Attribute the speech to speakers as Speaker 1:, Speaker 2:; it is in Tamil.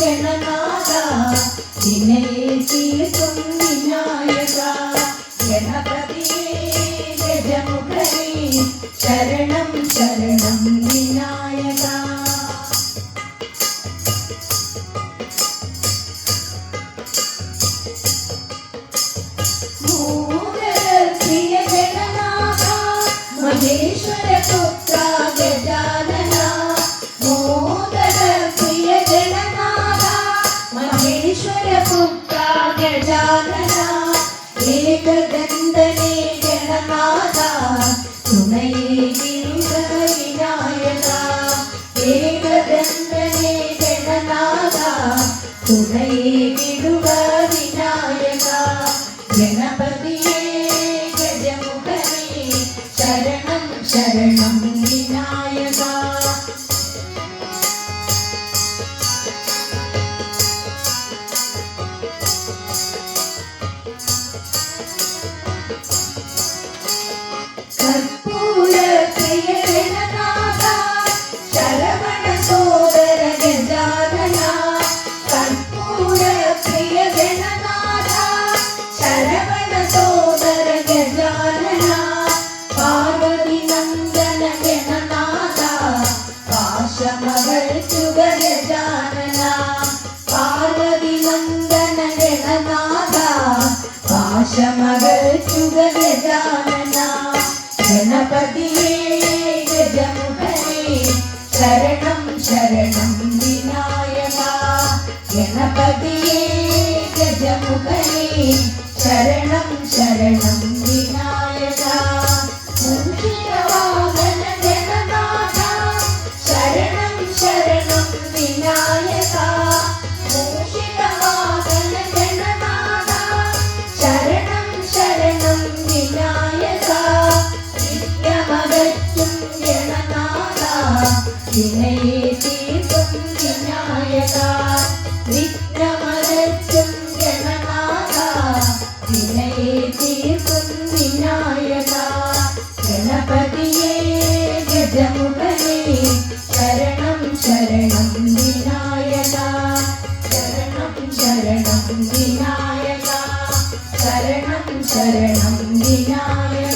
Speaker 1: జననాథ నిన్నే తీస్తుంది నాయక జనపద ஏகதந்தனே ஜனநாதா துணையே நின்ற விநாயகா ஏகதந்தனே ஜனநாதா துணையே விடுக விநாயகா கணபதி மகள் சுகஜானனா பார்வதி நந்தன ஜனநாதா பாஷ மகள் சுகஜானனா கணபதியே ஜமுகரே சரணம் சரணம் விநாயகா கணபதியே ஜமுகரே சரணம் சரணம் വിനയെ തീർക്കും വിനായക ഗണനാഥ വിനയെ തീർക്കും വിനായക ഗണപതിയേ ഗജമുഖനേ ശരണം ശരണം വിനായക ശരണം ശരണം വിനായക ശരണം ശരണം വിനായക.